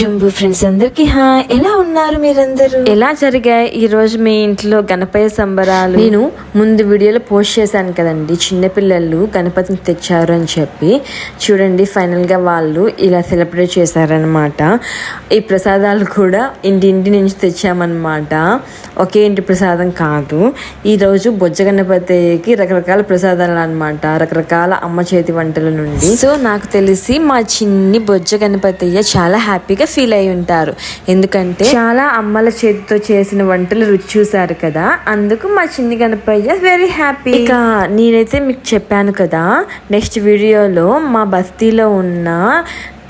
జంబు friends అందరికి హా ఎలా ఉన్నారు మీరందరూ? ఎలా జరిగాయి ఈ రోజు మీ ఇంట్లో గణపతి సంబరాలు? నేను ముందు వీడియోలో పోస్ట్ చేశాను కదండి. చిన్నపిల్లలు గణపతిని తెచ్చారు అని చెప్పి. చూడండి ఫైనల్గా వాళ్ళు ఇలా సెలబ్రేట్ చేశారనమాట ఈ ప్రసాదాలు కూడా ఇంటింటి నుంచి తెచ్చామన్నమాట. ఒకే ఇంటి ప్రసాదం కాదు. ఈ రోజు బొజ్జ గణపతికి రకరకాల ప్రసాదాలు అన్నమాట. రకరకాల అమ్మ చేతి వంటల నుండి. సో నాకు తెలిసి మా చిన్ని బొజ్జ గణపతయ్య చాలా హ్యాపీగా ఫీల్ అయి ఉంటారు. ఎందుకంటే చాలా అమ్మల చేతితో చేసిన వంటలు రుచి చూసారు కదా అందుకు మా చిన్ని గణపయ్య వెరీ హ్యాపీ ఇక నేనైతే మీకు చెప్పాను కదా నెక్స్ట్ వీడియోలో మా బస్తీలో ఉన్న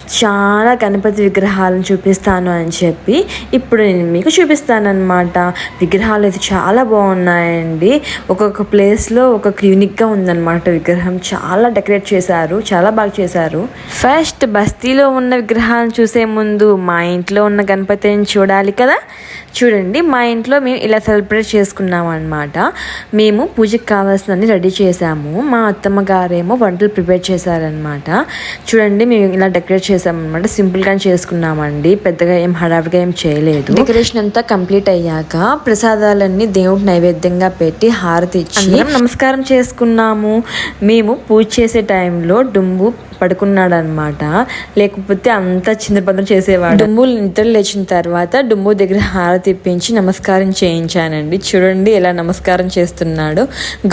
చాలా గణపతి విగ్రహాలను చూపిస్తాను అని చెప్పి ఇప్పుడు నేను మీకు చూపిస్తాను అనమాట విగ్రహాలు అయితే చాలా బాగున్నాయండి. ఒక్కొక్క ప్లేస్లో ఒక్కొక్క యూనిక్గా ఉందన్నమాట విగ్రహం. చాలా డెకరేట్ చేశారు. చాలా బాగా చేశారు. ఫస్ట్ బస్తీలో ఉన్న విగ్రహాలను చూసే ముందు మా ఇంట్లో ఉన్న గణపతిని చూడాలి కదా? చూడండి మా ఇంట్లో మేము ఇలా సెలబ్రేట్ చేసుకున్నాం అనమాట మేము పూజకి కావాల్సినవన్నీ రెడీ చేశాము. మా అత్తమ్మ గారేమో వంటలు ప్రిపేర్ చేశారనమాట చూడండి మేము ఇలా డెకరేట్ చేసామన్నమాట సింపుల్గా చేసుకున్నామండి. పెద్దగా ఏం హడావిగా ఏం చేయలేదు. డెకరేషన్ అంతా కంప్లీట్ అయ్యాక ప్రసాదాలన్నీ దేవుడి నైవేద్యంగా పెట్టి హారతి ఇచ్చి నమస్కారం చేసుకున్నాము. మేము పూజ చేసే టైంలో డుంబు పడుకున్నాడు అనమాట లేకపోతే అంతా చిందరబందరం చేసేవాడు. డుంబు నిద్ర లేచిన తర్వాత డుంబు దగ్గర హారతి ఇప్పించి నమస్కారం చేయించానండి. చూడండి ఎలా నమస్కారం చేస్తున్నాడు.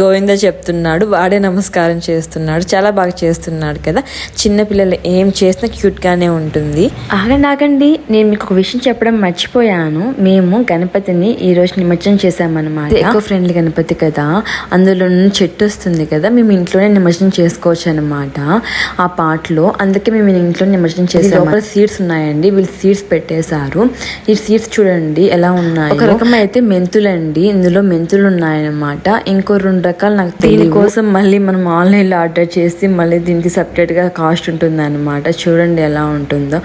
గోవింద చెప్తున్నాడు వాడే నమస్కారం చేస్తున్నాడు చాలా బాగా చేస్తున్నాడు కదా. చిన్న పిల్లలు ఏం చేసినా క్యూట్ గానే ఉంటుంది. ఆగండి ఆగండి నేను మీకు ఒక విషయం చెప్పడం మర్చిపోయాను. మేము గణపతిని ఈ రోజు నిమజ్జనం చేసామన్నమాట ఎకో ఫ్రెండ్లీ గణపతి కదా. అందులో చెట్టు వస్తుంది కదా. మేము ఇంట్లోనే నిమజ్జనం చేసుకోవచ్చు అనమాట ఆ పాటలో అందుకే మేము ఇంట్లో నిమజ్జనం చేసాము లోపల సీడ్స్ ఉన్నాయండి. వీళ్ళు సీడ్స్ పెట్టేశారు. ఈ సీడ్స్ చూడండి ఎలా ఉన్నాయి. ఒక రకం అయితే మెంతులండి. ఇందులో మెంతులు ఉన్నాయన్నమాట. ఇంకో రెండు రకాలు నాకు దీనికోసం మళ్ళీ మనం ఆన్లైన్లో ఆర్డర్ చేసి మళ్ళీ దీనికి సపరేట్గా కాస్ట్ ఉంటుంది అనమాట చూడండి ఎలా ఉంటుందో.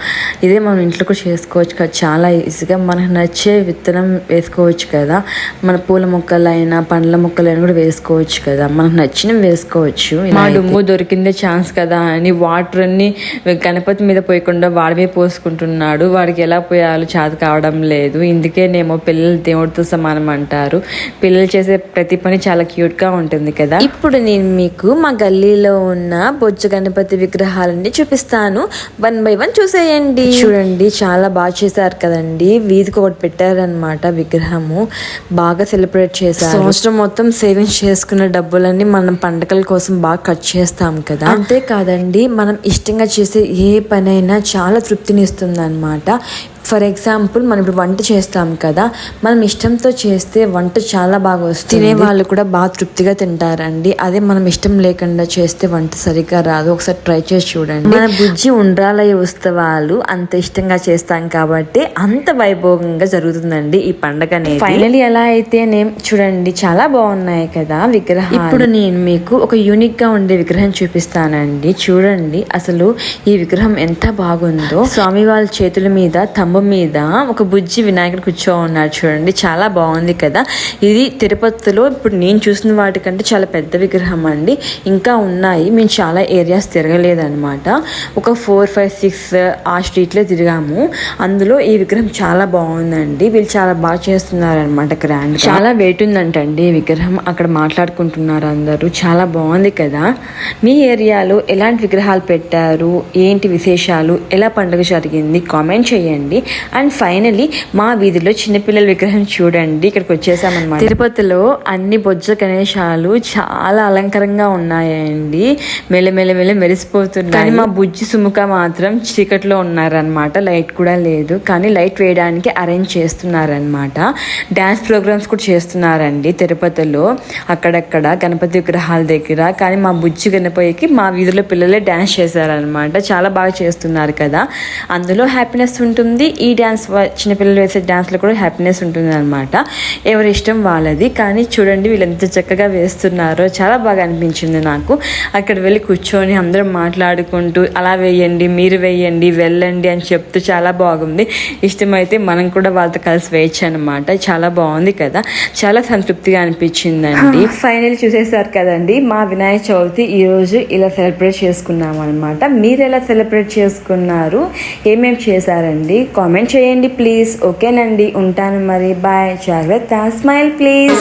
ఇదే మనం ఇంట్లో కూడా చేసుకోవచ్చు కదా. చాలా ఈజీగా మనకు నచ్చే విత్తనం వేసుకోవచ్చు కదా. మన పూల మొక్కలైనా పండ్ల మొక్కలైనా కూడా వేసుకోవచ్చు కదా. మనకు నచ్చినవి వేసుకోవచ్చు. మా డుమ్ము దొరికిందే ఛాన్స్ కదా అని వాటర్ అన్ని గణపతి మీద పోయకుండా వాడి మీద పోసుకుంటున్నాడు. వాడికి ఎలా పోయాలో చేత కావడం లేదు. ఇందుకేనేమో పిల్లలు దేవుడితో సమానం అంటారు. పిల్లలు చేసే ప్రతి పని చాలా క్యూట్గా ఉంటుంది కదా. ఇప్పుడు నేను మీకు మా గల్లీలో ఉన్న బొజ్జ గణపతి విగ్రహాలన్నీ చూపిస్తాను. వన్ బై వన్ చూసేయండి. చూడండి. చాలా బాగా చేశారు కదండి. వీధికి ఒకటి పెట్టారనమాట విగ్రహము. బాగా సెలబ్రేట్ చేశారు. సంవత్సరం మొత్తం సేవింగ్స్ చేసుకున్న డబ్బులన్నీ మనం పండగల కోసం బాగా ఖర్చు చేస్తాం కదా. అంతే కాదండి మనం ఇష్టంగా చేసే ఏ పనైనా చాలా తృప్తిని ఇస్తుంది అనమాట ఫర్ ఎగ్జాంపుల్ మనం ఇప్పుడు వంట చేస్తాం కదా మనం ఇష్టంతో చేస్తే వంట చాలా బాగా వస్తుంది. తినే వాళ్ళు కూడా బాగా తృప్తిగా తింటారండి. అదే మనం ఇష్టం లేకుండా చేస్తే వంట సరిగ్గా రాదు. ఒకసారి ట్రై చేసి చూడండి. మన బుజ్జి ఉండ్రాలయ ఉత్సవాలు అంత ఇష్టంగా చేస్తాం కాబట్టి అంత వైభోగంగా జరుగుతుందండి ఈ పండగ ఫైనలీ ఎలా అయితే నేను చూడండి చాలా బాగున్నాయి కదా విగ్రహం ఇప్పుడు నేను మీకు ఒక యూనిక్గా ఉండే విగ్రహం చూపిస్తానండి. చూడండి అసలు ఈ విగ్రహం ఎంత బాగుందో. స్వామి వాళ్ళ చేతుల మీద తమ్ము మీద ఒక బుజ్జి వినాయకుడు కూర్చో ఉన్నాడు చూడండి. చాలా బాగుంది కదా. ఇది తిరుపతిలో ఇప్పుడు నేను చూసిన వాటికంటే చాలా పెద్ద విగ్రహం అండి. ఇంకా ఉన్నాయి. మేము చాలా ఏరియాస్ తిరగలేదన్నమాట. ఒక ఫోర్ ఫైవ్ సిక్స్ ఆ స్ట్రీట్లో తిరిగాము. అందులో ఈ విగ్రహం చాలా బాగుందండి. వీళ్ళు చాలా బాగా చేస్తున్నారు అనమాట గ్రాండ్ చాలా వెయిట్ ఉందంటండి ఈ విగ్రహం. అక్కడ మాట్లాడుకుంటున్నారు అందరూ. చాలా బాగుంది కదా. మీ ఏరియాలో ఎలాంటి విగ్రహాలు పెట్టారు? ఏంటి విశేషాలు? ఎలా పండుగ జరిగింది? కామెంట్ చేయండి. అండ్ ఫైనలీ మా వీధిలో చిన్నపిల్లల విగ్రహం చూడండి. ఇక్కడికి వచ్చేసామన్నమాట. తిరుపతిలో అన్ని బొజ్జ గణేశాలు చాలా అలంకరంగా ఉన్నాయండి. మెల్లమెల్ల మెల్ల మెరిసిపోతున్నాయి. కానీ మా బుజ్జి సుముఖ మాత్రం చీకట్లో ఉన్నారనమాట లైట్ కూడా లేదు. కానీ లైట్ వేయడానికి అరేంజ్ చేస్తున్నారనమాట డ్యాన్స్ ప్రోగ్రామ్స్ కూడా చేస్తున్నారండి తిరుపతిలో. అక్కడక్కడ గణపతి విగ్రహాల దగ్గర. కానీ మా బుజ్జి గణపతికి మా వీధిలో పిల్లలే డ్యాన్స్ చేశారనమాట చాలా బాగా చేస్తున్నారు కదా. అందులో హ్యాపీనెస్ ఉంటుంది ఈ డ్యాన్స్ చిన్నపిల్లలు వేసే డ్యాన్స్లో కూడా హ్యాపీనెస్ ఉంటుంది అనమాట ఎవరి ఇష్టం వాళ్ళది. కానీ చూడండి వీళ్ళు ఎంత చక్కగా వేస్తున్నారో. చాలా బాగా అనిపించింది నాకు. అక్కడ వెళ్ళి కూర్చొని అందరం మాట్లాడుకుంటూ అలా వేయండి మీరు వేయండి వెళ్ళండి అని చెప్తూ చాలా బాగుంది. ఇష్టమైతే మనం కూడా వాళ్ళతో కలిసి వేయచ్చు అనమాట చాలా బాగుంది కదా. చాలా సంతృప్తిగా అనిపించిందండి. ఫైనల్ చూసేసారు కదండి. మా వినాయక చవితి ఈరోజు ఇలా సెలబ్రేట్ చేసుకున్నాం అనమాట మీరు ఎలా సెలబ్రేట్ చేసుకున్నారు? ఏమేమి చేశారండి? కామెంట్ చేయండి ప్లీజ్. ఓకేనండి. ఉంటాను మరి. బాయ్. జాగ్రత్త. Smile please.